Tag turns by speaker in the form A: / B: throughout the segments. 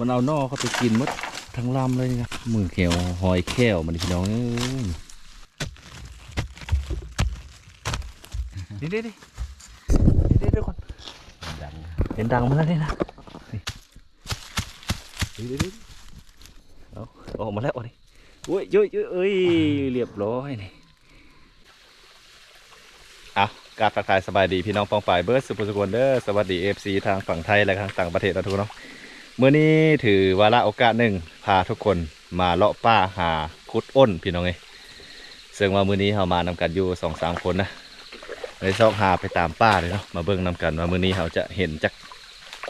A: มันเอานอเขาไปกินมดทั้งลำเลยนะมือแขวหอยแก้วมันพี่น้องเอ้ยนี่ดิดินี่ดิทุกคน
B: ดัง
A: เห็นดังมาแล้วนี่นะนี่ดิดิดิเอาออกมาแล้วนี่อุ้ยเยอะเอ้ยเรียบร้อยนี่เอากาบทักทายสบายดีพี่น้องปองฝ่ายเบิร์ดสุภสุกนเดอร์สวัสดีเอฟซีทางฝั่งไทยและทางต่างประเทศนะทุกคนเนาะ เมื่อนี้ถือวาระโอกาสหนึ่งพาทุกคนมาเลาะป้าหาคุดอ้นพี่น้องเอ้ซึ่งว่ามื้อนี้เรามานำกันอยู่สองสามคนนะในซอกหาไปตามป้าเลยเนาะมาเบิ่งนำกันว่ามื้อนี้เราจะเห็นจัก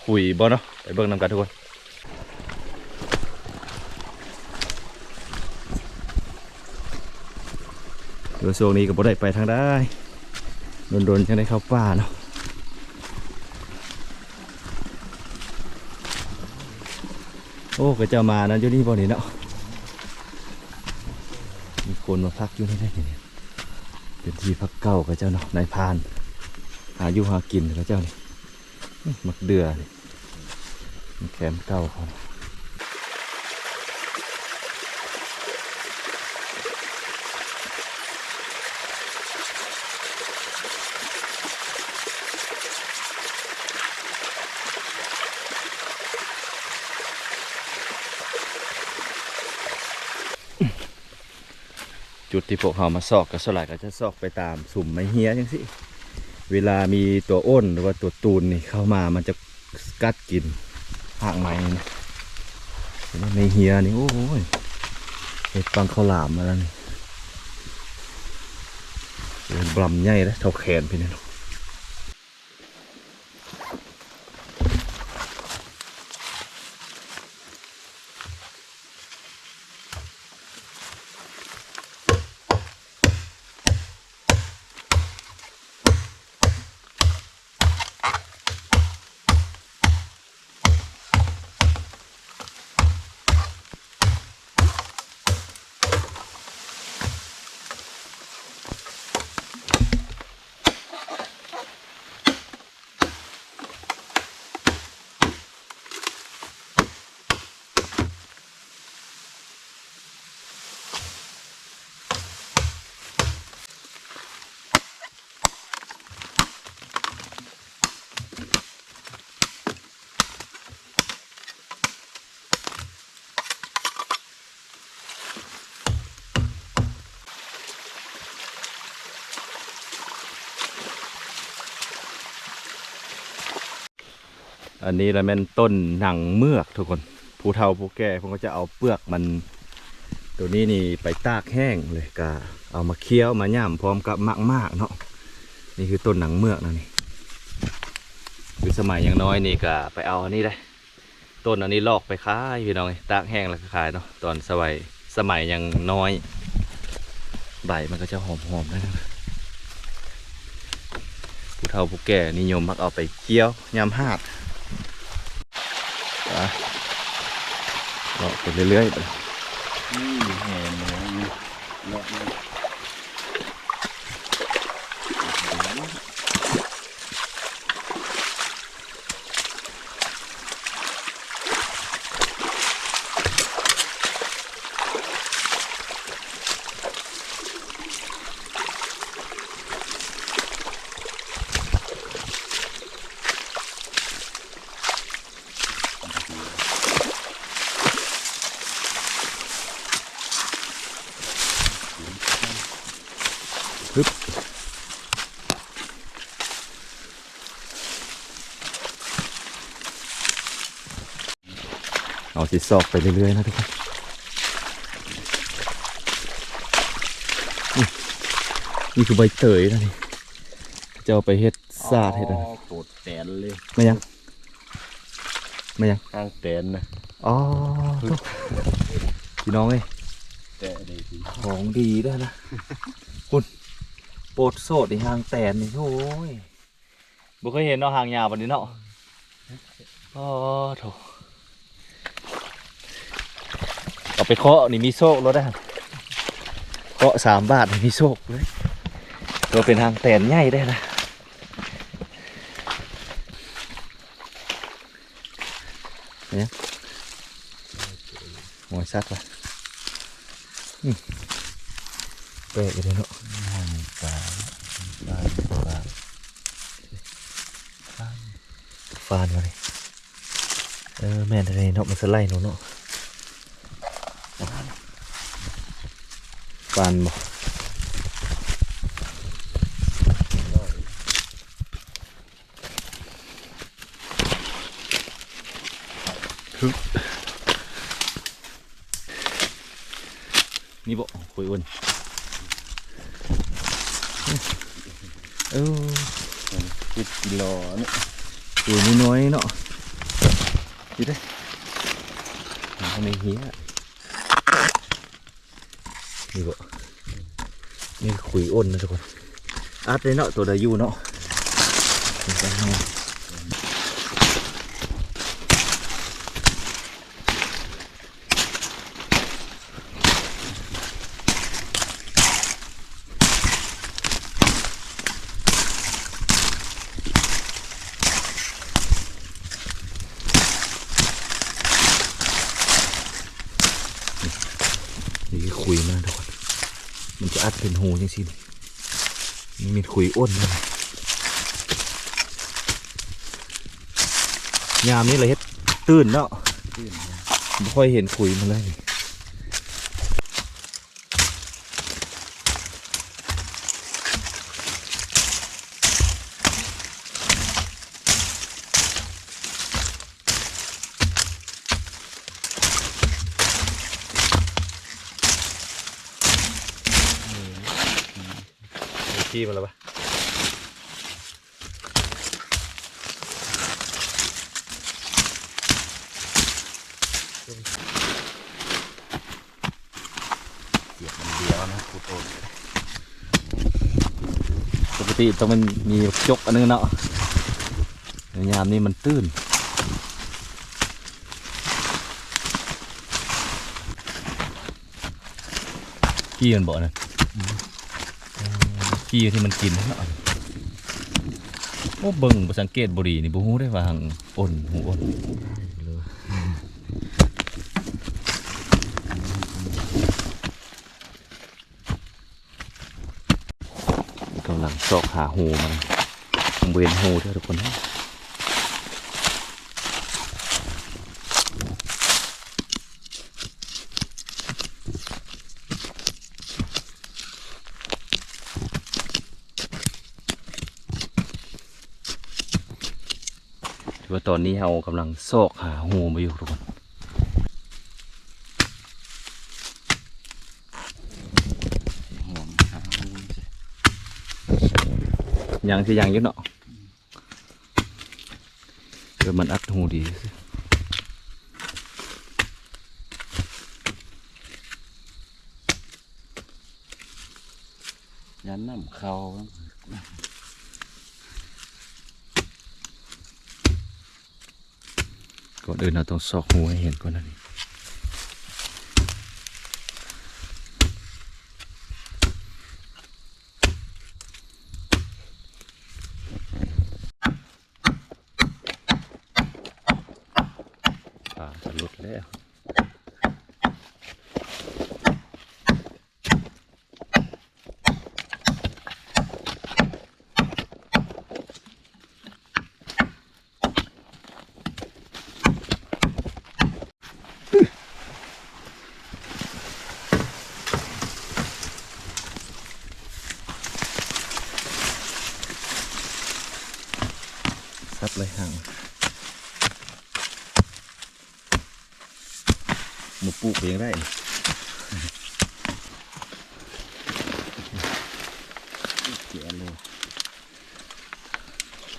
A: คุยบ่เนาะไปเบิ่งนำกันทุกคนโดยวช่วงนี้ก็บ่ได้ไปทางได้โดนๆจังได้เข้าป่าเนาะ โอ้ก็จะมานะอยู่นี่บ่นี่เนาะมีคนมาพักอยู่นี่ได้นี่เป็นที่พักเก่าก็เจ้าเนาะนายพาน หาอยู่หากินก็เจ้านี่มักเดือนี่แคมป์เก่าเขา จุดที่พวกเขามาซอกกับสลายก็จะซอกไปตามสุ่มไม้เฮียจังสิเวลามีตัวอ้นหรือว่าตัวตูนนี่เข้ามามันจะกัดกินหางไม้นี่เห็นไมไม้เฮียนี่โอ้ยเห็ดปังข้าวหลามมาแล้วนี่เป็นบลำใหญ่แลยเท่าแขนพี่นี่ อันนี้ละแม่นต้นหนังเมือกทุกคนผู้เฒ่าผู้แก่ผมก็จะเอาเปลือกมัน ตัวนี้นี่ไปตากแห้งเลยก็เอามาเคี้ยวมาย่ำพร้อมกับมากมากๆเนาะนี่คือต้นหนังเมือกนะนี่คือสมัยยังน้อยนี่ก็ไปเอาอันนี้ได้ต้นอันนี้ลอกไปขายพี่น้องตากแห้งแล้วก็ขายเนาะตอนสมัยสมัยยังน้อย ใบมันก็จะหอมๆนะผู้เฒ่าผู้แก่นิยมมักเอาไปเคี้ยวยำหาดไป ก็ไปเรื่อยๆไป
B: นี่เห่หมูเลาะ นี่
A: เอาสิซอกไปเรื่อยๆนะทุกคนอุ๊ยนี่คือใบเตยนะนี่จะเอาไปเฮ็ดซาดเฮ็ดอะไร
B: อ๋อโกดแตนเลย
A: ไม่ยังไม่ยัง
B: ข้างแตนนะ
A: อ๋อตุ๊กพี่น้องเอ้ย
B: แต่ดีสิ
A: ของดีด้วยนะคุณโปดโสดในหางแตนนี่โอ้ยบุเคยเห็นเนาะหางยาวแบบนี้เนาะอ๋อโถเอาไปเคาะนี่มีโชครถได้เคาะสามบาทนี่มีโชคเลยตัวเป็นหางแตนใหญ่ได้นะเนี่ยหอยซัดว่ะอืม แปลกเลยเนาะ
B: ปลาปลาปลา
A: ฟานมาเลยเออแม่นอะไรเนาะมันสไลด์เนาะเนาะฟานบ่ฮึบนี่บ่คุยอ้วน เออ
B: สิบกิโลนี่
A: ตัวนี้น้อยเนาะคิดได้มันทำไมเหี้ยนี่บ่นี่คุยอ้นนะทุกคนอัดเลยเนาะตัวใดอยู่เนาะนี่ก็เอานี่คือคุยมันทุกคนมันจะ อัดเป็นหูจังสินี่มีคุยอ้นเลยยามนี้เลยเฮ็ดตื่นเนาะ
B: ขึ้น
A: ไม่ค่อยเห็นคุยมันเลยนี่ ขี้มันแล้วปะเสียบมันเดียวนะกูโตนปกติต้องมันมีจกอันนึงเนาะยามนี้มันตื้นขี้มันบ่อนะ ขี้ที่มันกินเนาะโอ้เบิ่งสังเกตบุรีนี่บูฮู้ได้ว่าหังอ่นหูอ่นกำลังซอกหาหูมันผมเวนหูเด้อทุกคนนะ ว่าตอนนี้เรากำลังซอกหาหูมาอยู่ทุกคน
B: ห่วงสิ
A: ยังที่ยังอยึดเนาะเดี๋ยวมันอัดหูดี
B: ยันน้ำเขา
A: ก่อนอื่นเราต้องซอกหูให้เห็นก่อนนะนี่ป่าจะหลุดแล้ว ซัดเลยห่าง หมูปลูกเองได้นี่
B: เจียเลย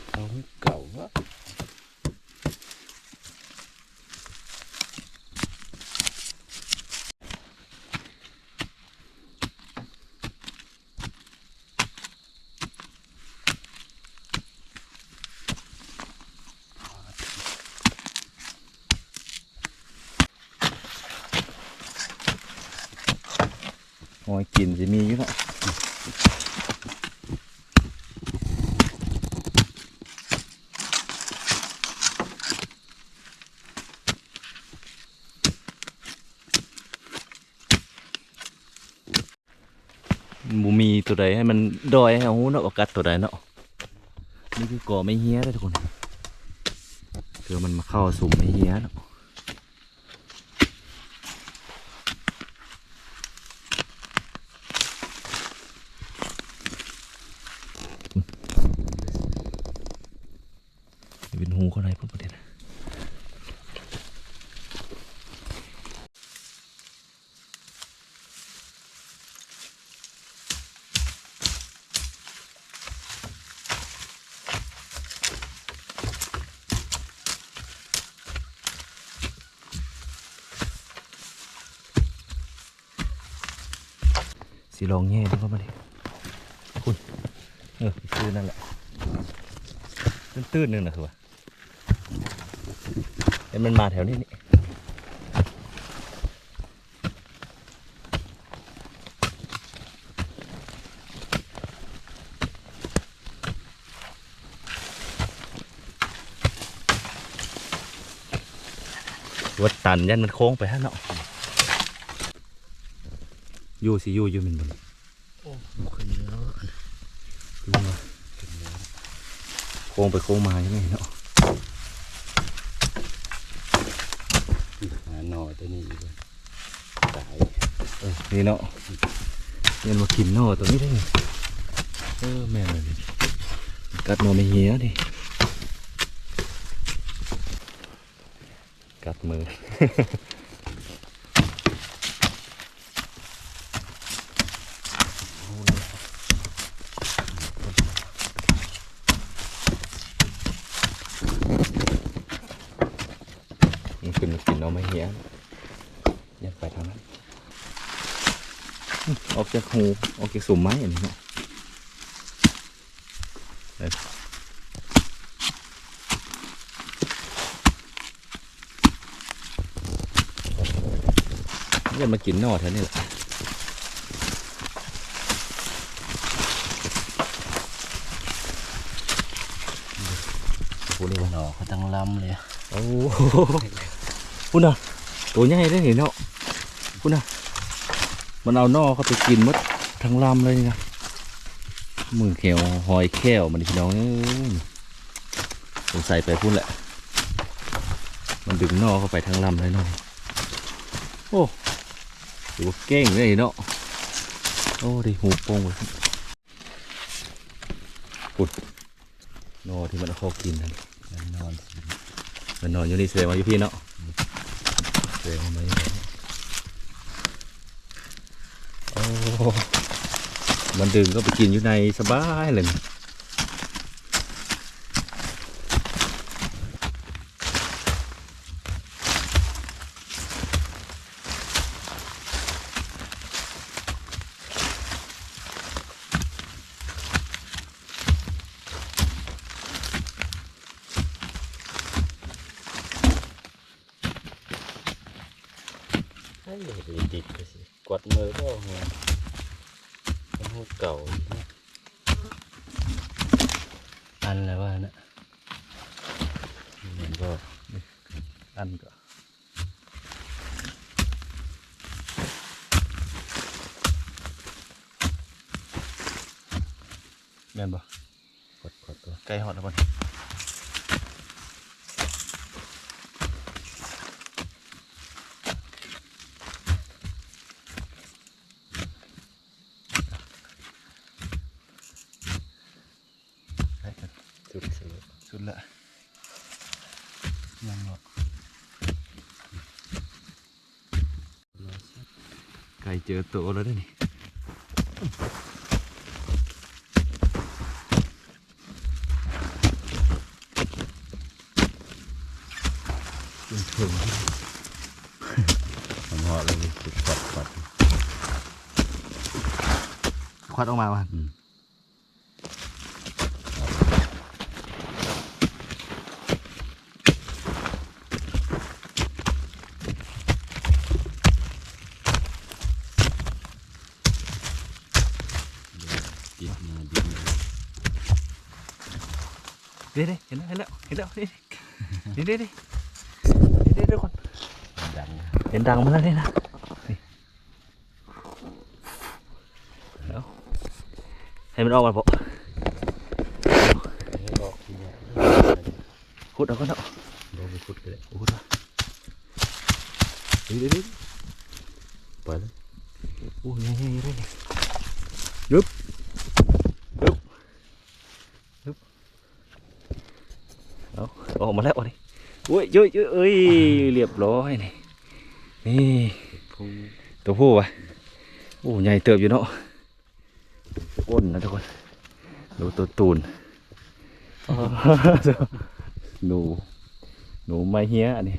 B: เขาเก่าวะ
A: หอยกินจะมีอยู่เนาะ บูมีตัว ใดให้มันดอยให้เอาหูเนาะกัดตัวใดเนาะนี่คือก่อไม่เฮี้ยเลยทุกคนเถือมันมาเข้าสุ่มไม่เฮี้ยเนาะเป็นหูก็ไรพวกประเด็นนะ สีลองแง่ดูเข้ามาดิคุณเออตื้นนั่นแหละตื้นๆนึงนะคือว่าเอ้ยมันมาแถวนี้นี่วัดตันยันมันโค้งไปฮะเนาะ อยู่สิอยู่อยู่มันบน
B: โอ้ขึ้นเยอะ
A: ดูมาโค้งไปโค้งมาใช่ไหมเนาะ
B: หาหน่อตัวนี้อีกเลยตาย
A: เออนี่เนาะยันมากินเนาะตัวนี้ได้ไงเออแม่นเลยดิกัดหนอไม่เหี้ยดิกัดมือ มันขึ้นมากิน เอาไม่เหี้ยอยากไปทางนั้นออกจากหูออกจากสุ่มไม้อันนี้เนะเอออยากมากินนอแถวนี้แหละ
B: พูดเลยว่านอเขาตั้งลำเลย
A: โอ้ พุ่นน่ะตัวใหญ่ได้เห็นเนาะพุ่นน่ะมันเอานอเข้าไปกินมดทั้งลำเลยนะมือเขียวหอยแค้วมันพี่น้องเอ้ยสงสัยไปพุ่นแหละ มันดึงนอเข้าไปทั้งลำเลยเนาะโอ้ถือว่าเก่งเลยเนาะโอ้ดิหูโป่งเลยปุ่นนอที่มันเอาเข้ากินนั่น
B: นอน
A: มันนอนอยู่นี่แสดงว่าอยู่พี่เนาะ เสดงว่ามาอยู่นี่โอ้ มันดึงก็ไปกินอยู่ในสบายเลยนี่
B: ให้ดีติดไปสิกดมือก็หัว เป็นหูเก่าอีกนะอันอะไรวะนะมันก็
A: อันก็แม่นบ่
B: กดกดตัว
A: ใกล้หอดแล้วบ่ใกล้กัน
B: สุดสุด
A: สุดละ
B: ยังหรอก
A: ไก่เจอตัวแล้วเด้อนี่จนถึง
B: มันหอดเลยสุดกดกด
A: ควัดออกมาว่ะ
B: อืม ดิบมาดิบมา
A: เด้เด้เห็นแล้วเห็นแล้วเห็นแล้วเด้เด้เด้เด้เด้ทุกคน
B: ดังนะ
A: เห็น อาอ
B: อก
A: มาแล้วนี่อุ้ยเยอะเยอะเอ้ยเรียบร้อยนี่นี่
B: พุ่ง
A: ตัวผู้วะโอ้ใหญ่เติบอยู่เนาะอ้นนะทุกคนดูตัวตูนหนูหนูไม้เฮียอันนี้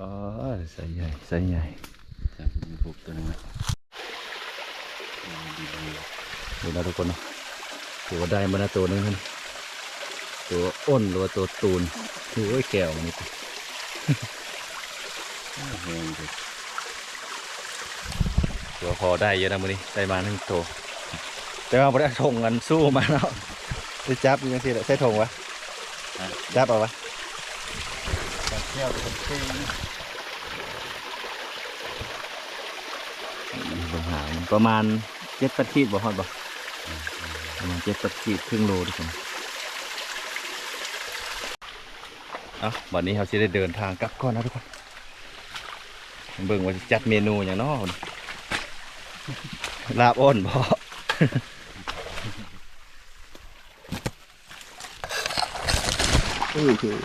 A: อ๋อใส่ใหญ่ใส่ใหญ่
B: จะมีพวกตัวนึงนะดีดี
A: ดูนะทุกคนเนาะถือว่าได้มานะตัวหนึงนั่น ตัวอ้นหรือว่าตัวตูนคือโอ้ยแก้วมันนี่
B: แห้งเลย
A: ตัวพอได้เยอะนะมือนี้ได้มาหนึ่งตัวแต่ว่าไม่ได้ถงกันสู้มาเนาะได้จับอยังสิใส่ถงวะจับเอาวะ
B: การเที่ยวเป็นปี
A: ปัญหามันประมาณเจ็ดแปดขีดบ่ฮอดบ่ประมาณเจ็ดแปดขีดครึ่งโลทุกคน เอาวันนี้เราจะได้เดินทางกลับก่อนนะทุกคน เบิ่งว่าจะจัดเมนูอย่างน้อลาบอ้นบ่อุ้ยคือ